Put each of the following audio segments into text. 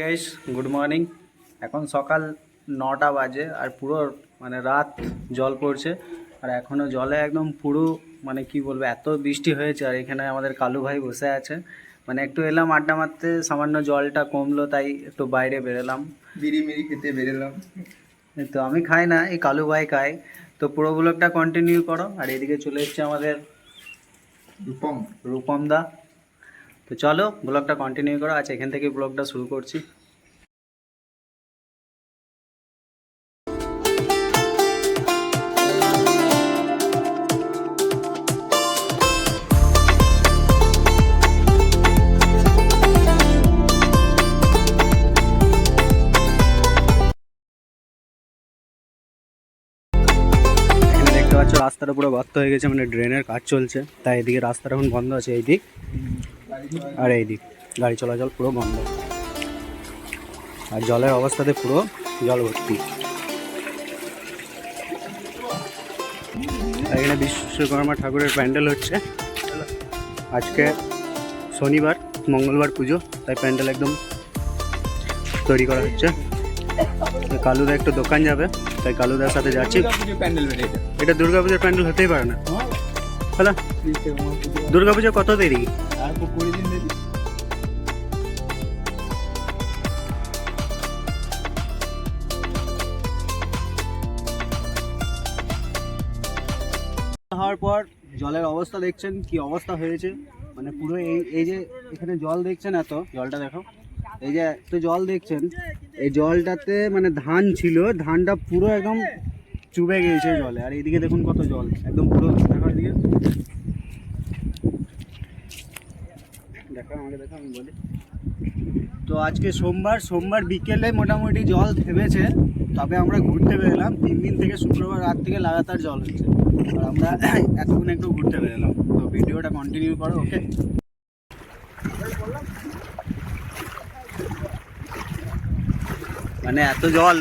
Guys good morning এখন সকাল নটা বাজে আর পুরো মানে রাত জল পড়ছে। আর এখনও জলে একদম পুরো মানে কি বলব এত বৃষ্টি হয়েছে আর এখানে আমাদের কালু ভাই বসে আছে। মানে একটু এলাম আড্ডা মারতে সামান্য জলটা কমলো তাই একটু বাইরে বেরোলাম। বিড়ি মিড়ি খেতে বেরোলাম। তো আমি খাই না এই কালু ভাই খাই তো পুরো ব্লগটা কন্টিনিউ করো। আর এদিকে চলে এসছে আমাদের রূপম। রূপম দা। তো চলো ব্লগটা কন্টিনিউ করো। আচ্ছা এখান থেকে ব্লগটা শুরু করছি। রাস্তাটা পুরো গর্ত হয়ে গেছে মানে ড্রেনের কাজ চলছে। তাই এদিকে রাস্তাটা এখন বন্ধ আছে এই দিক আর এই দিক গাড়ি চলাচল পুরো বন্ধ। আর জলের অবস্থাতে পুরো জল ভর্তি। এখানে বিশ্বকর্মা ঠাকুরের প্যান্ডেল হচ্ছে। আজকে শনিবার মঙ্গলবার পুজো তাই প্যান্ডেল একদম তৈরি করা হচ্ছে। কালুদা একটু দোকান যাবে তাই কালুদার সাথে যাচ্ছি। এটা। দুর্গাপূজার প্যান্ডেল হতেই পারে না। হ্যালো দুর্গাপুজো কত দেরি? হওয়ার পর জলের অবস্থা দেখছেন, কি অবস্থা হয়েছে? মানে পুরো এই এই যে এখানে জল দেখছেন এত, জলটা দেখো। এই যে এত জল দেখছেন, এই জলটাতে মানে ধান ছিল, ধানটা পুরো একদম চুবে গিয়েছে জলে। আর এইদিকে দেখুন কত জল, একদম পুরো দেখো এদিকে তো আজকে সোমবার সোমবার বিকেলে মোটামুটি জল থেমেছে, তবে আমরা ঘুরতে বেরোলাম। তিন দিন থেকে শুক্রবার রাত থেকে লাগাতার জল হচ্ছে। আর আমরা এতক্ষণ একটু ঘুরতে বেরোলাম। তো ভিডিওটা কন্টিনিউ করো ওকে মানে এত জল,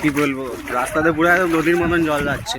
কি বলব? রাস্তাতে পুরো নদীর মতন জল যাচ্ছে।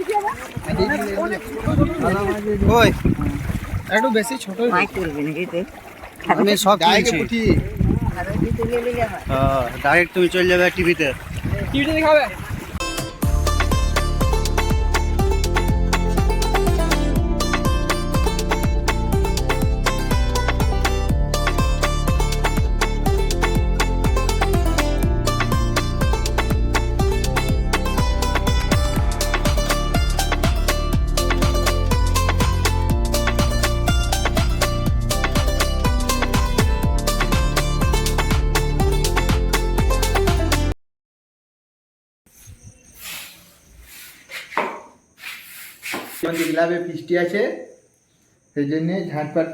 ওই একটু বেশি ছোট আমি সব কিনছি ডাইরেক্ট তুমি চলে যাবে টিভিতে। টিভিতে দেখাবে? আমাদের ক্লাবে ফিস্টি আছে সেই জন্যে ঝাঁটপাট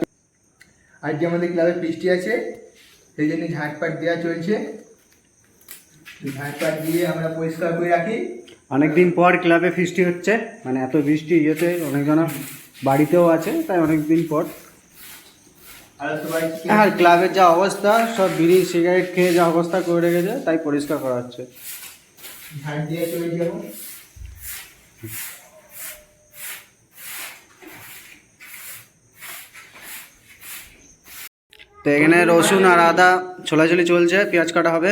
আজকে আমাদের ক্লাবে ফিস্টি আছে সেই জন্য ঝাঁটপাট দেওয়া চলছে। ঝাঁটপাট দিয়ে আমরা পরিষ্কার করে রাখি। অনেকদিন পর ক্লাবে ফিস্টি হচ্ছে মানে এত বৃষ্টি ইয়েতে অনেকজন বাড়িতেও আছে তাই অনেকদিন পর। আর আর ক্লাবের যা অবস্থা সব বিড়ি সিগারেট খেয়ে যা অবস্থা করে রেখেছে তাই পরিষ্কার করা হচ্ছে। ঝাঁট দিয়ে চলে যাব তো এখানে রসুন আর আদা ছোলাছুলি চলছে পেঁয়াজ কাটা হবে।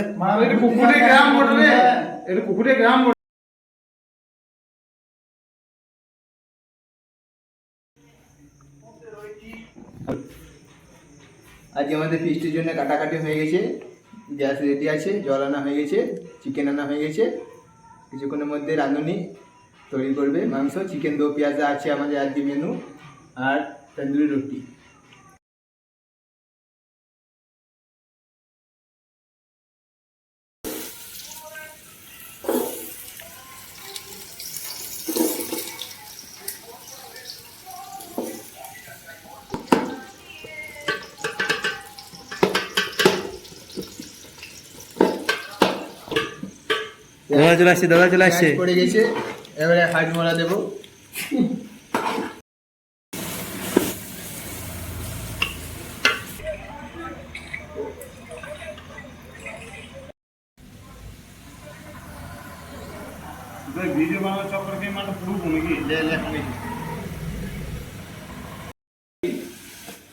আজকে আমাদের ফিস্টের জন্য কাটাকাটি হয়ে গেছে। গ্যাস রেডি আছে জল আনা হয়ে গেছে চিকেন আনা হয়ে গেছে। কিছুক্ষণের মধ্যে রাঁধুনি তৈরি করবে মাংস চিকেন দো পেঁয়াজা আছে আমাদের আজকে মেনু আর তন্দুরি রুটি। দাদা চলে আসছে দাদা চলে আসছে। পড়ে গেছে এবারে হাজমোলা দেবো। ভিডিও বানানোর চক্করে কি মানে পুরো গিয়ে। লে লে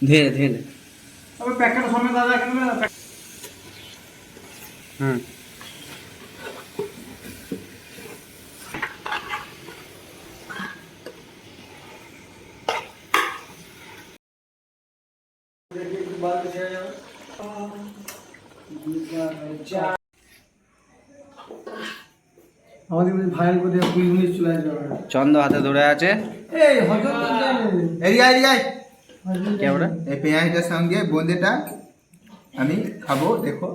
ধীরে ধীরে তবে প্যাকেট সময় দাদা কিন্তু হুম। আমাদের মধ্যে ভাইয়ের মধ্যে কুড়ি মিনিট চলে আসবে চন্দ্র হাতে ধরে আছে। এই হজম। কে ওটা? এই পেঁয়াজটার সঙ্গে বোঁদেটা আমি খাব দেখো।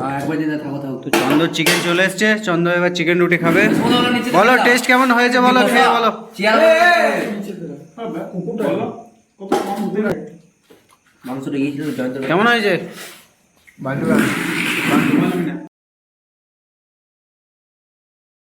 হ্যাঁ তো চন্দ্র চিকেন চলে এসছে। চন্দ্র এবার চিকেন রুটি খাবে। বলো টেস্ট কেমন হয়েছে বলো খেয়ে বলো। মাংসটা গিয়েছিল জয়ন্ত কেমন হয়েছে? বান্ধব